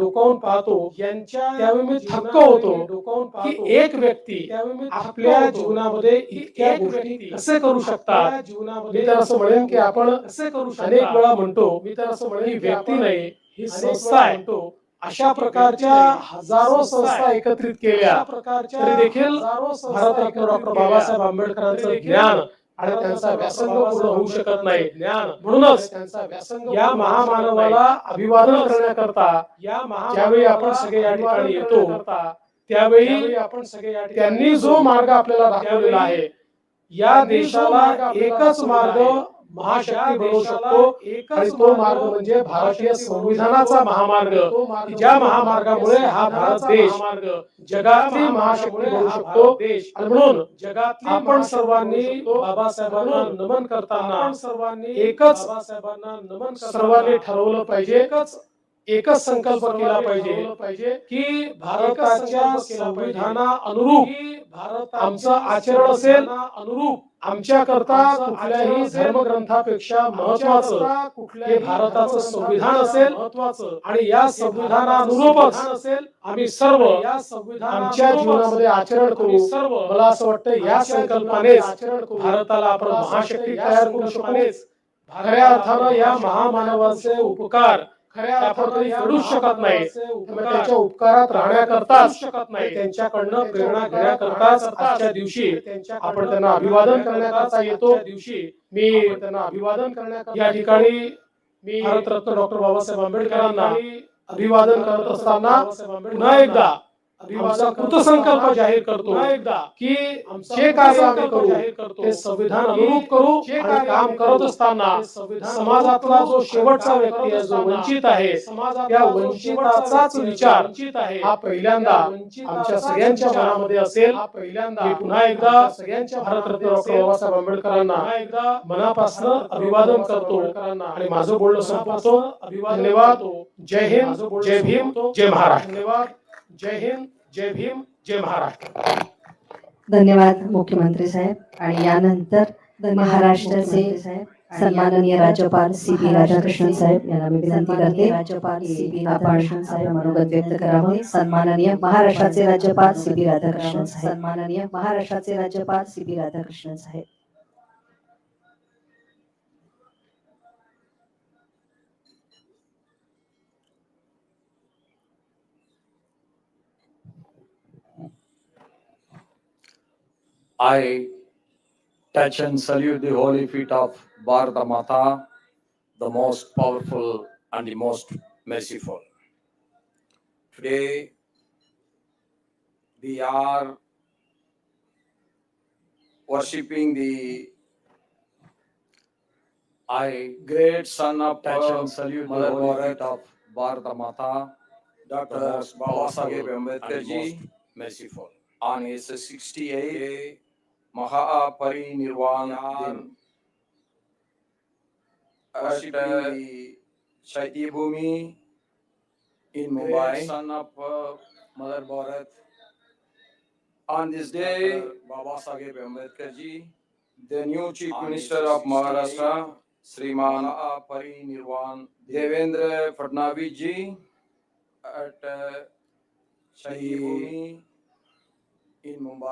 डोकावून पाहतो यांच्या त्यावेळी मी थक्क होतो डोकावून की एक व्यक्ती त्यावेळी आपल्या जीवनामध्ये इतक्या गोष्टी कसे करू शकतात? जीवनामध्ये मी तर असं म्हणेन की आपण कसे करू शकतात? अनेक वेळा म्हणतो मी तर असं म्हणेन व्यक्ती नाही ही संस्था आहे. म्हणतो अशा प्रकारच्या हजारो संस्था एकत्रित केल्या. प्रकारच्या देखील भारतरत्न डॉक्टर. बाबासाहेब आंबेडकरांचं ज्ञान आणि त्यांचा व्यासंग पूर्ण होऊ शकत नाही ज्ञान म्हणूनच त्यांचा व्यासंग या महामानवाला अभिवादन करण्याकरता. या ज्यावेळी आपण सगळे या ठिकाणी येतो, त्यावेळी आपण सगळे त्यांनी जो. मार्ग आपल्याला दाखवलेला आहे या देशाला एकच मार्ग. महाशक्ती बनवू शकतो एकच आणि तो मार्ग म्हणजे भारतीय बनवू संविधानाचा. महामार्ग ज्या म्हणजे महामार्गामुळे हा भारत देश महामार्ग जगातली महाशक्ती बनू हा शकतो आणि म्हणून जगातली आपण सर्वांनी. बाबासाहेबांना नमन करताना आपण सर्वांनी एकच बाबासाहेबांना नमन सर्वांनी ठरवलं पाहिजे एकच एकच संकल्प केला पाहिजे की भारताच्या. संविधाना अनुरूप भारत आमचं आचरण असेल अनुरूप आमच्या करता कुठल्याही धर्मग्रंथापेक्षा महत्वाचं कुठल्याही भारताचं संविधान असेल महत्वाचं आणि या संविधानानुरूपच असेल आम्ही सर्व या संविधान आमच्या जीवनामध्ये आचरण करू सर्व मला असं वाटतं या करू. भारताला आपण महाशक्ती तयार करू शकू संकल्पनेच खऱ्या अर्थानं या महामानवाचे उपकार खऱ्या अर्थानं शकत नाही. त्यांच्या उपकारात राहण्याकरताच फेडूच शकत नाही. त्यांच्याकडनं प्रेरणा घेण्याकरताच आजच्या दिवशी आपण त्यांना अभिवादन करण्याकरता येतो. दिवशी मी त्यांना अभिवादन करण्याकरता या ठिकाणी मी भारतरत्न डॉक्टर बाबासाहेब आंबेडकरांना अभिवादन करत असताना पुन्हा एकदा कृतसंकल्प जाहीर करतो की जे कार्य आम्ही करू. ते संविधान अनुरूप करू जे आणि कार्य काम करत करू, असताना समाजातला जो शेवटचा व्यक्ती आहे जो वंचित आहे त्या वंचिताचाच विचार हा पहिल्यांदा आमच्या सगळ्यांच्या मनामध्ये असेल पहिल्यांदा पुन्हा एकदा सगळ्यांच्या भारतरत्न डॉक्टर. बाबासाहेब आंबेडकरांना एकदा मनापासून अभिवादन करतो आणि माझं बोलणं संपवतो अभिवादन धन्यवाद. जय हिंद जय भीम. जय महाराष्ट्र धन्यवाद जय हिंद जय भीम जय महाराष्ट्र. धन्यवाद मुख्यमंत्री साहेब. आणि यानंतर महाराष्ट्राचे सन्माननीय राज्यपाल सी पी राधाकृष्णन साहेब यांना मी विनंती करते. राज्यपाल सी पी राधाकृष्णन साहेब मनोगत व्यक्त करावे. सन्माननीय महाराष्ट्राचे राज्यपाल सी पी राधाकृष्णन साहेब. सन्माननीय महाराष्ट्राचे राज्यपाल C P Radhakrishnan Saheb. I touch and salute the holy feet of Bharata Mata, the most powerful and the most merciful. Today, we are worshipping the I great son of touch and salute the holy feet of Bharata Mata, Dr. Babasaheb Ambedkar ji, merciful. On his 68th Mahaparinirvan Din. At the Shaiti Bhumi in Mumbai, son of uh, Mother Bharat. On this day, Baba Sahib Ambedkar ji, the new Chief Minister of Maharashtra, Sriman Parinirvan Devendra Fadnavis ji, at uh, Shaiti Bhumi in Mumbai.